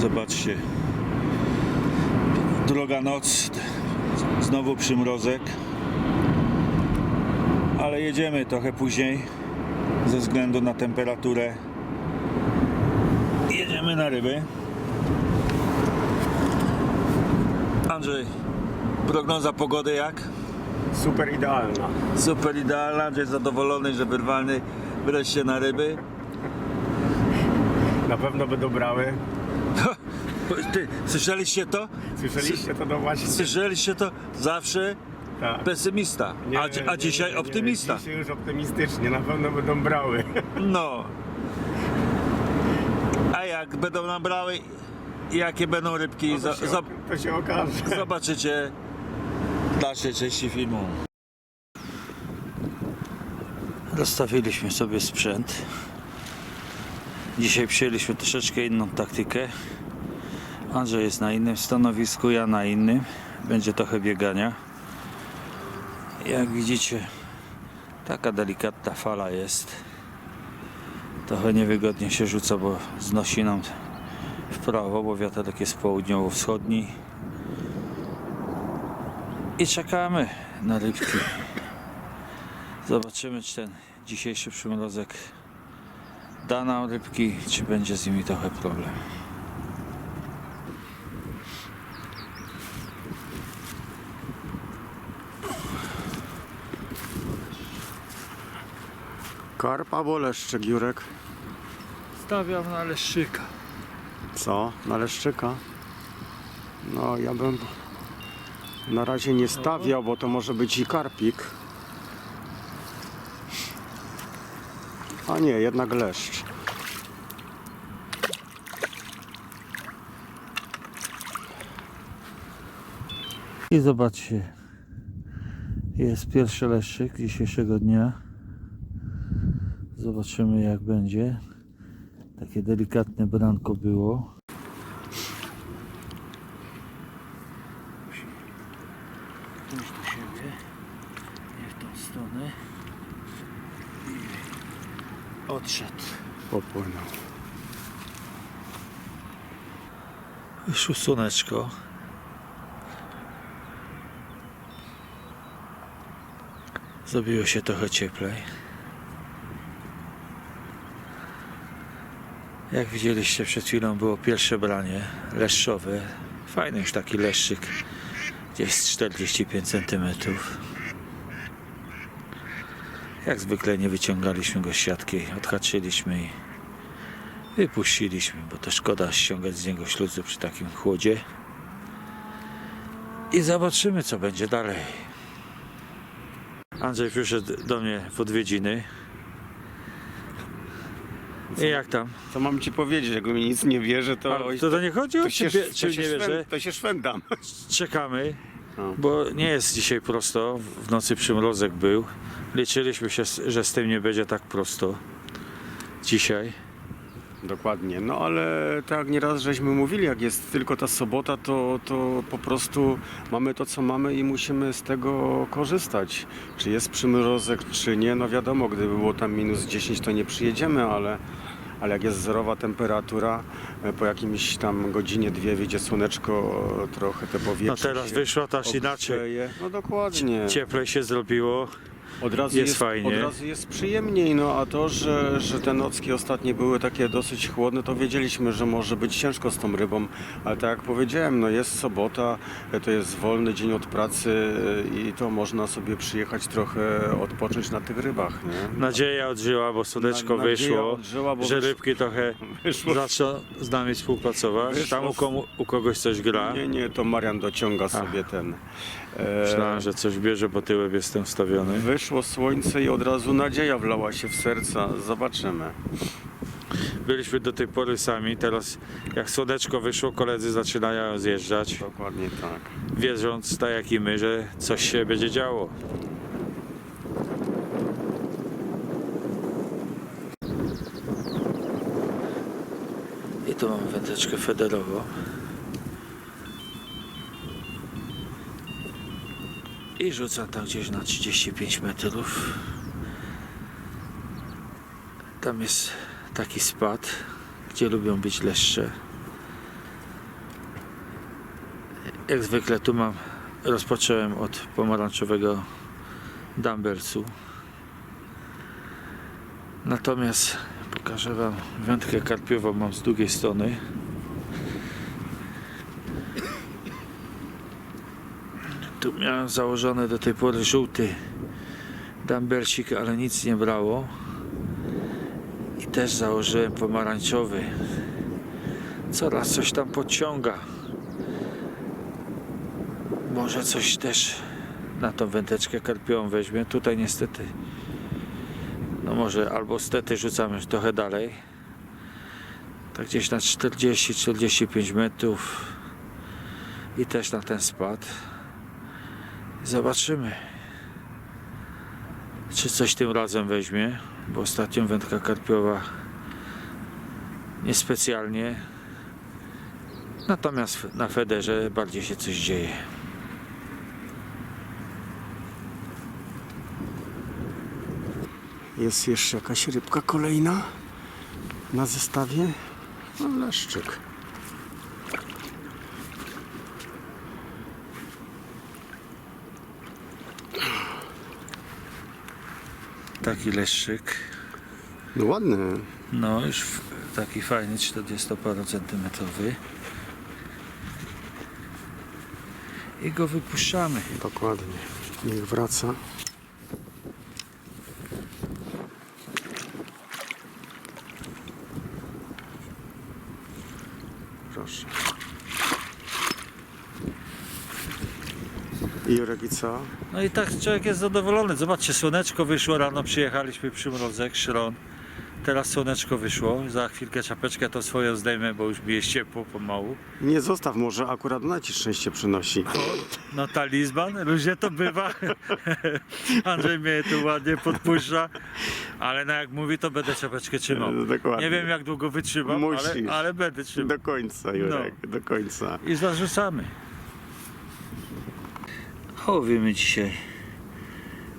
Zobaczcie. Droga noc. Znowu przymrozek. Ale jedziemy trochę później. Ze względu na temperaturę. Jedziemy na ryby. Andrzej, prognoza pogody jak? Super idealna. Super idealna, Andrzej zadowolony, że wyrwany wreszcie na ryby. Na pewno będą brały. Ty, słyszeliście to? Słyszeliście to no właśnie? Słyszeliście to? Zawsze Tak. pesymista, Nie, a, a nie, dzisiaj nie, nie, optymista. Dzisiaj już optymistycznie, na pewno będą brały. No. A jak będą nam brały, jakie będą rybki, No za, to, się, za, to się okaże. zobaczycie w dalszej części filmu. Rozstawiliśmy sobie sprzęt. Dzisiaj przyjęliśmy troszeczkę inną taktykę. Andrzej jest na innym stanowisku, ja na innym. Będzie trochę biegania. Jak widzicie, taka delikatna fala jest. Trochę niewygodnie się rzuca, bo znosi nam w prawo, bo wiaterek jest południowo-wschodni. I czekamy na rybki. Zobaczymy, czy ten dzisiejszy przymrozek da nam rybki, czy będzie z nimi trochę problem. Karp albo leszczyk, Jurek? Stawiam na leszczyka. Co? Na leszczyka? No, ja bym na razie nie stawiał, bo to może być i karpik. A nie, jednak leszcz. I zobaczcie, jest pierwszy leszczyk dzisiejszego dnia. Zobaczymy jak będzie. Takie delikatne branko było. Pójdź do siebie, nie w tą stronę. I odszedł. Popłynął. Wyszło słoneczko. Zrobiło się trochę cieplej. Jak widzieliście przed chwilą było pierwsze branie leszczowe. Fajny już taki leszczyk. Gdzieś z 45 cm. Jak zwykle nie wyciągaliśmy go z siatki. Odhaczyliśmy i Wypuściliśmy, bo to szkoda ściągać z niego śluzy przy takim chłodzie. I zobaczymy, co będzie dalej. Andrzej przyszedł do mnie w odwiedziny. I jak tam? Co mam ci powiedzieć, jak mi nic nie wierzy, to... A, to, to nie chodzi o to się, ciebie, to czy się, nie szwę- wierzę. to się szwendam. Czekamy, No. bo nie jest dzisiaj prosto. W nocy przymrozek był. Liczyliśmy się, że z tym nie będzie tak prosto. Dzisiaj. Dokładnie, no ale tak nieraz żeśmy mówili, jak jest tylko ta sobota, to, to po prostu mamy to, co mamy i musimy z tego korzystać. Czy jest przymrozek, czy nie, no wiadomo, gdyby było tam minus 10, to nie przyjedziemy, ale, ale jak jest zerowa temperatura, e, po jakimś tam godzinie, dwie wyjdzie słoneczko, trochę te powietrze No teraz się wyszło to aż inaczej. ogrzeje. No dokładnie. Cieplej się zrobiło. Od razu Jest jest, fajnie. Od razu jest przyjemniej, no a to, że, że te nocki ostatnie były takie dosyć chłodne, to wiedzieliśmy, że może być ciężko z tą rybą, ale tak jak powiedziałem, no jest sobota, to jest wolny dzień od pracy i to można sobie przyjechać trochę odpocząć na tych rybach, nie? Nadzieja odżyła, bo słoneczko Na- wyszło, odżyła, bo że rybki trochę wyszło- zaczną z nami współpracować. Wyszło Tam u, komu, u kogoś coś gra. Nie, nie, to Marian dociąga sobie ten. e, Myślałem, że coś bierze, bo tyłem jestem wstawiony. Wyszło słońce i od razu nadzieja wlała się w serca. Zobaczymy. Byliśmy do tej pory sami, teraz jak słoneczko wyszło, koledzy zaczynają zjeżdżać, Dokładnie tak. wierząc tak jak i my, że coś się będzie działo. I tu mamy wędeczkę federową. I rzucam tam gdzieś na 35 metrów. Tam jest taki spad, gdzie lubią być leszcze. Jak zwykle tu mam, rozpocząłem od pomarańczowego Dumbersu. Natomiast pokażę Wam wędkę karpiową mam z drugiej strony. Tu miałem założony do tej pory żółty Dumbersik, ale nic nie brało. I też założyłem pomarańczowy. Coraz coś tam podciąga. Może coś też na tą wędeczkę karpiową weźmie. Tutaj niestety no może albo stety rzucamy już trochę dalej. Tak gdzieś na 40-45 metrów. I też na ten spad. Zobaczymy. Czy coś tym razem weźmie, bo ostatnio wędka karpiowa niespecjalnie. Natomiast na Federze bardziej się coś dzieje. Jest jeszcze jakaś rybka kolejna na zestawie. No, leszczyk. Taki leszczyk. No ładny. No już taki fajny 40 centymetrowy. I go wypuszczamy. Dokładnie. Niech wraca. I co? No i tak człowiek jest zadowolony. Zobaczcie, słoneczko wyszło rano, przyjechaliśmy przymrozek, szron. Teraz słoneczko wyszło. Za chwilkę czapeczkę to swoją zdejmę, bo już mi jest ciepło pomału. Nie zostaw, może akurat ona ci szczęście przynosi. No talizman, różnie to bywa. Andrzej mnie tu ładnie podpuszcza. Ale no jak mówi, to będę czapeczkę trzymał. No, dokładnie. Nie wiem jak długo wytrzymam, ale, Musisz. ale będę trzymał. Do końca, Jurek, do końca. I zarzucamy. Łowimy dzisiaj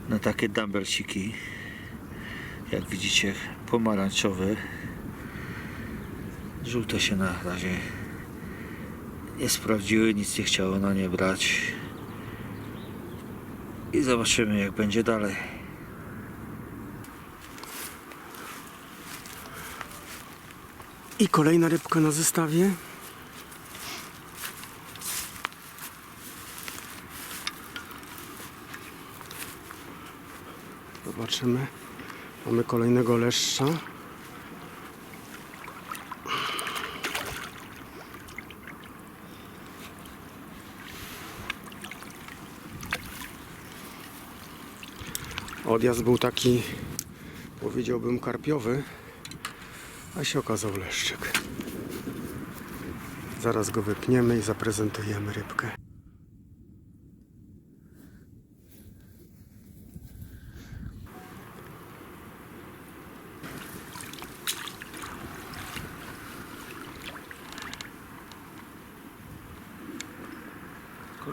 na takie dumbersiki. Jak widzicie, pomarańczowe. Żółte się na razie nie sprawdziły, nic nie chciało na nie brać. I zobaczymy jak będzie dalej. I kolejna rybka na zestawie. Zobaczymy. Mamy kolejnego leszcza. Odjazd był taki, powiedziałbym, karpiowy. A się okazał leszczyk. Zaraz go wypniemy i zaprezentujemy rybkę.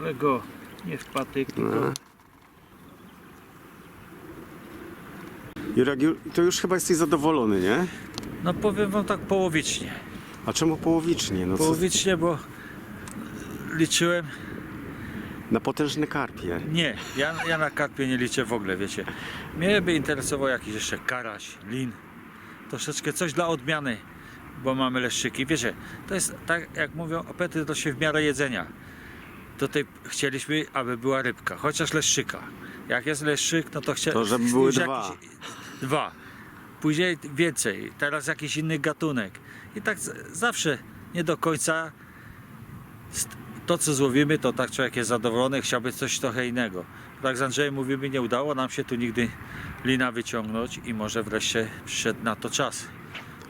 Kolego, nie w patyk, tylko No. Jurek, ju- to już chyba jesteś zadowolony, nie? no powiem wam tak połowicznie. A czemu połowicznie? No co, Połowicznie, bo liczyłem na potężne karpie. Nie, ja, ja na karpie nie liczę w ogóle, wiecie. Mnie by interesował jakiś jeszcze karaś, lin, troszeczkę coś dla odmiany, bo mamy leszczyki. Wiecie, to jest tak jak mówią, apetyt to się w miarę jedzenia. Tutaj chcieliśmy, aby była rybka, chociaż leszczyka. Jak jest leszczyk, no to chcieliśmy... To żeby były dwa. Dwa. Później więcej, teraz jakiś inny gatunek. I tak zawsze nie do końca to, co złowimy, to tak człowiek jest zadowolony, chciałby coś trochę innego. Tak z Andrzejem mówimy, nie udało nam się tu nigdy lina wyciągnąć i może wreszcie przyszedł na to czas.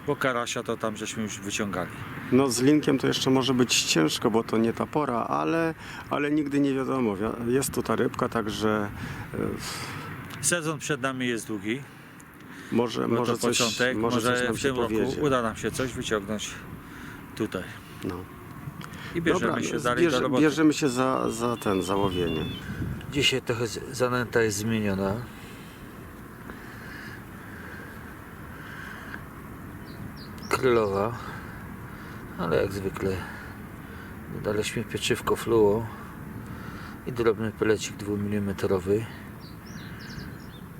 Bo karasia to tam żeśmy już wyciągali. No z linkiem to jeszcze może być ciężko, bo to nie ta pora, ale, ale nigdy nie wiadomo. Wi- Jest tu ta rybka, także e, Sezon przed nami jest długi, może, bo może, coś, początek, może, może, coś nam w tym roku powiedzie. uda nam się coś wyciągnąć tutaj. No. I bierzemy Dobra, się dalej do bierze, roboty. bierzemy się za, za ten, za łowienie. Dzisiaj trochę zanęta jest zmieniona. Krylowa, ale jak zwykle daliśmy pieczywko fluo. i drobny pelecik 2 mm.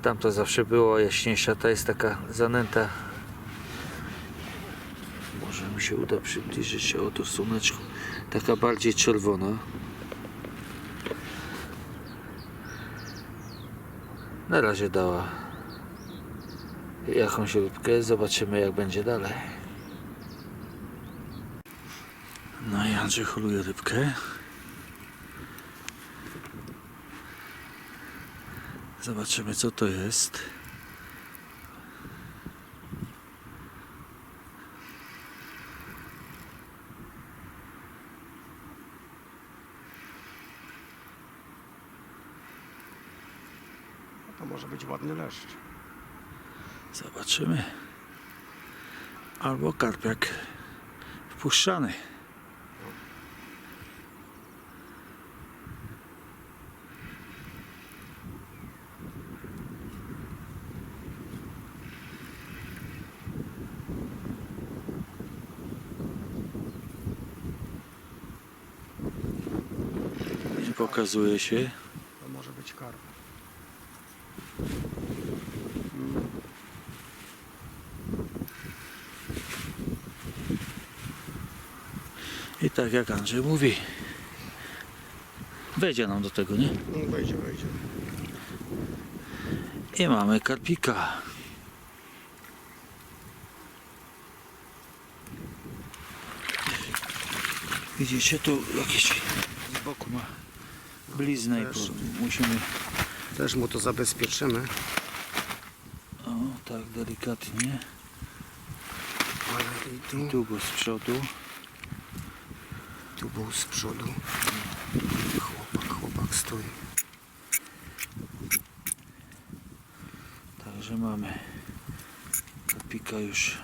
Tam to zawsze było jaśniejsza, ta jest taka zanęta. Może mi się uda przybliżyć się o to słoneczko. Taka bardziej czerwona. Na razie dała jakąś rybkę, zobaczymy jak będzie dalej. No i Andrzej holuje rybkę. Zobaczymy co to jest. To może być ładny leszcz. Zobaczymy. Albo karpiak wpuszczany. Nie pokazuje się. To może być karp. I tak jak Andrzej mówi. Wejdzie nam do tego, nie? No, wejdzie, wejdzie. I mamy karpika. Widzicie, tu jakieś z boku ma bliznę i Też. po- musimy Też mu to zabezpieczymy. o, tak delikatnie Ale i tu, tu go z przodu tu był z przodu. Chłopak, chłopak stoi. także mamy karpika już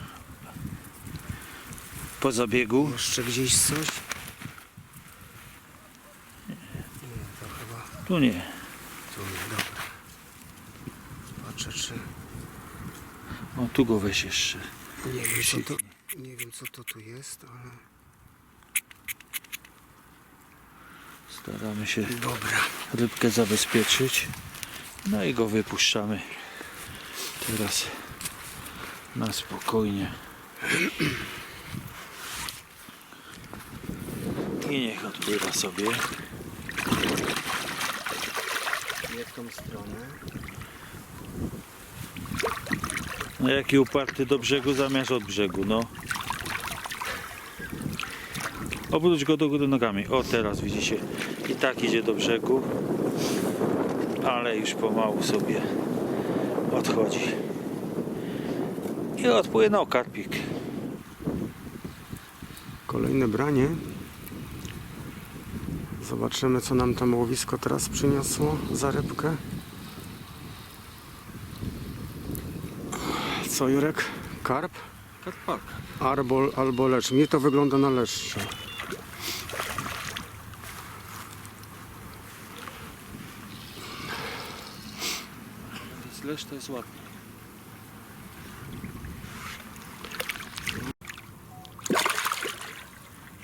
po zabiegu Jeszcze gdzieś coś? Nie, to chyba tu nie, tu nie, dobra. Patrzę czy... o tu go weź jeszcze Nie wiem co to, nie wiem co to tu jest, ale... staramy się Dobra. rybkę zabezpieczyć. No i go wypuszczamy teraz na spokojnie. I niech odpływa sobie. Nie w tą stronę. No jaki uparty do brzegu zamiast od brzegu, no. Obróć go do góry nogami. O, teraz widzicie. I tak idzie do brzegu. Ale już pomału sobie odchodzi. I odpłynął karpik. Kolejne branie. Zobaczymy, co nam tam łowisko teraz przyniosło za rybkę. Co, Jurek? Karp? Karpak. Albo, albo lecz. Mnie to wygląda na leszcza. Zresztą jest ładny.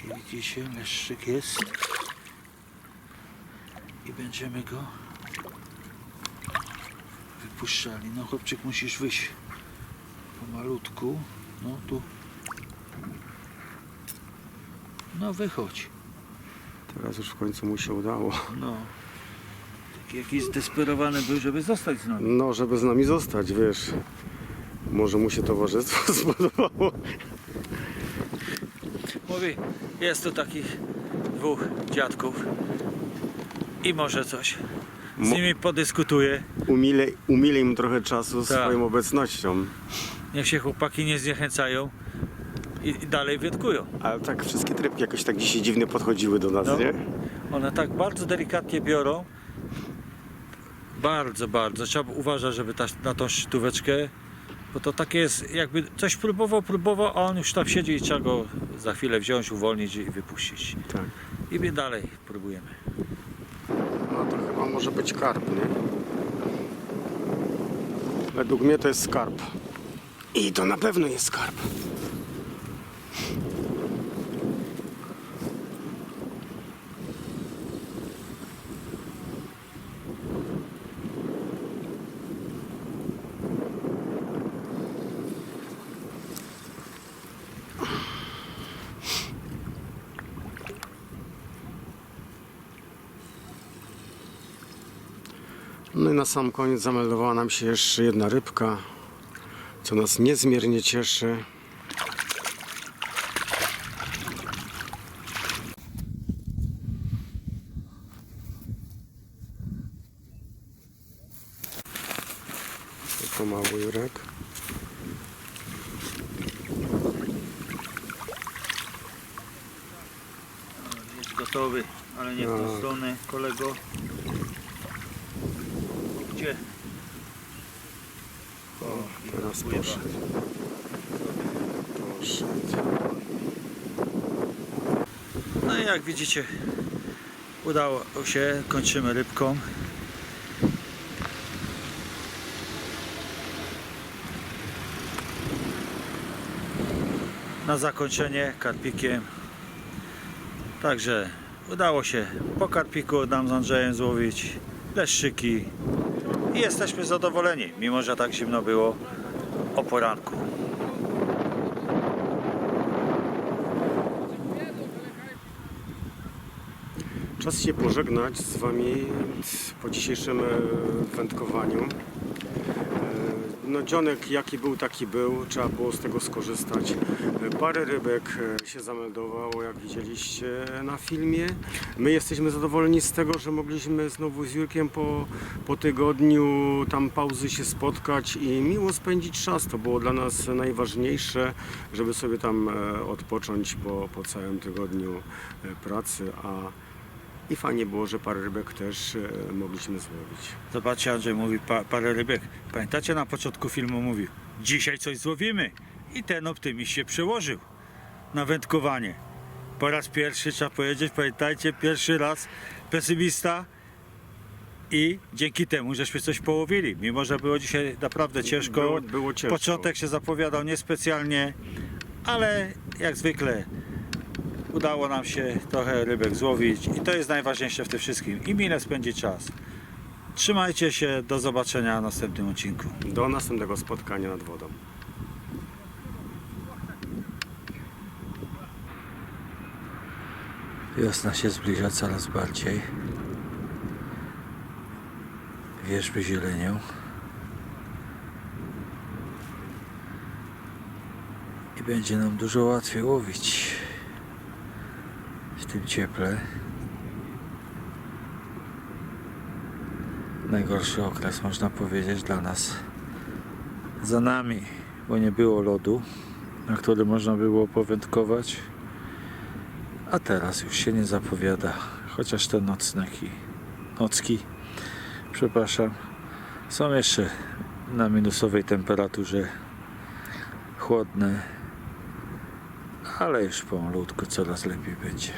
Widzicie, leszczyk jest. Będziemy go wypuszczali. No chłopczyk musisz wyjść pomalutku. No tu. No wychodź. Teraz już w końcu mu się udało. No. Taki jakiś zdesperowany był, żeby zostać z nami. No, żeby z nami zostać, wiesz. Może mu się towarzystwo spodobało. Mówi, jest tu takich dwóch dziadków i może coś. Z Mo- nimi podyskutuję. Umile, umile im trochę czasu Tak. swoją obecnością. Niech się chłopaki nie zniechęcają i, i dalej wietkują. Ale tak wszystkie trybki jakoś tak dzisiaj dziwnie podchodziły do nas, No. nie? One tak bardzo delikatnie biorą. Bardzo, bardzo. Trzeba uważać, żeby ta, na tą sztóweczkę, bo to takie jest, jakby coś próbował, próbował, a on już tam siedzi i trzeba go za chwilę wziąć, uwolnić i wypuścić. Tak. I my dalej próbujemy. To chyba może być karp, nie? Według mnie to jest skarb. I to na pewno jest skarb. Na sam koniec zameldowała nam się jeszcze jedna rybka, co nas niezmiernie cieszy. To mały Jurek. Jest gotowy, ale nie w tą Tak. stronę, kolego. Gdzie? O, Teraz pływa. poszedł. Poszedł. No i jak widzicie, udało się, kończymy rybką. Na zakończenie karpikiem. Także udało się po karpiku nam z Andrzejem złowić leszczyki i jesteśmy zadowoleni, mimo że tak zimno było o poranku. Czas się pożegnać z Wami po dzisiejszym e, wędkowaniu. E, No dzionek jaki był, taki był. Trzeba było z tego skorzystać. E, Parę rybek się zameldowało, jak widzieliście na filmie. My jesteśmy zadowoleni z tego, że mogliśmy znowu z Jurkiem po, po tygodniu tam pauzy się spotkać i miło spędzić czas. To było dla nas najważniejsze, żeby sobie tam odpocząć po, po całym tygodniu pracy, a i fajnie było, że parę rybek też e, mogliśmy złowić. Zobaczcie, Andrzej mówi pa, parę rybek. Pamiętacie na początku filmu mówił, dzisiaj coś złowimy. I ten optymizm się przełożył na wędkowanie. Po raz pierwszy trzeba powiedzieć, pamiętajcie, pierwszy raz pesymista i dzięki temu żeśmy coś połowili. Mimo, że było dzisiaj naprawdę ciężko. Było, było ciężko. Początek się zapowiadał niespecjalnie, ale jak zwykle udało nam się trochę rybek złowić i to jest najważniejsze w tym wszystkim. I mile spędzić czas. Trzymajcie się, do zobaczenia w następnym odcinku. Do następnego spotkania nad wodą. Wiosna się zbliża coraz bardziej. Wierzby zielenią. I będzie nam dużo łatwiej łowić tym cieple. Najgorszy okres można powiedzieć dla nas za nami, bo nie było lodu, na który można było powędkować. A teraz już się nie zapowiada, chociaż te nocneki, nocki, przepraszam, są jeszcze na minusowej temperaturze chłodne, ale już pomalutku coraz lepiej będzie.